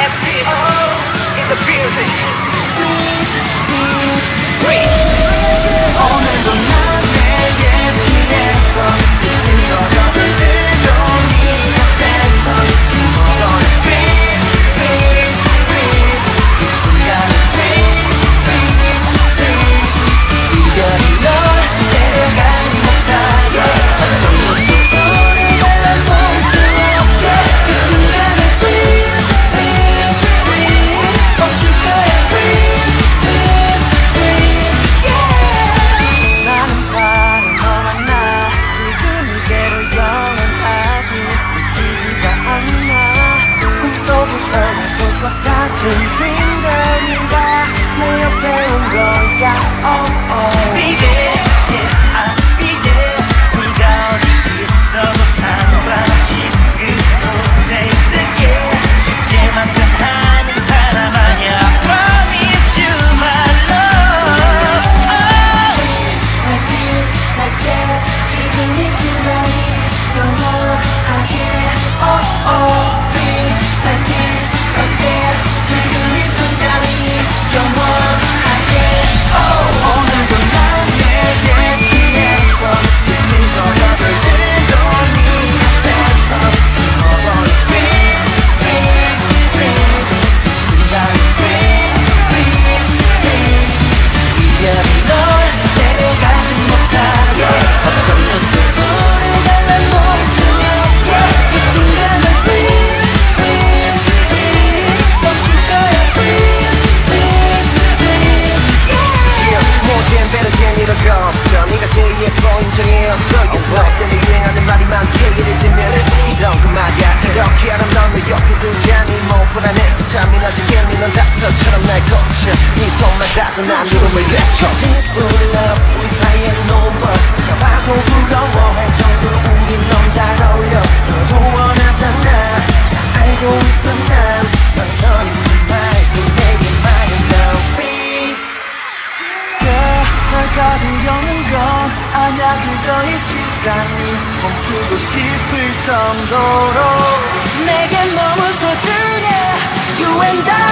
empty in the building. 속에서 볼것 같은 dream girl 네가 내 옆에 온 거야 oh, oh. 같은 난 죽음을 외쳐 Peaceful love 우리 사이에 no more 누가 봐도 부러워할 정도로 우린 넘잘 어울려 너도 원하잖아 다 알고 있어 난넌 서있지 말고 내게 말해 now please Girl 널 가두려는 건 아냐 그저 이 시간이 멈추고 싶을 정도로 내겐 너무 소중해. You and I.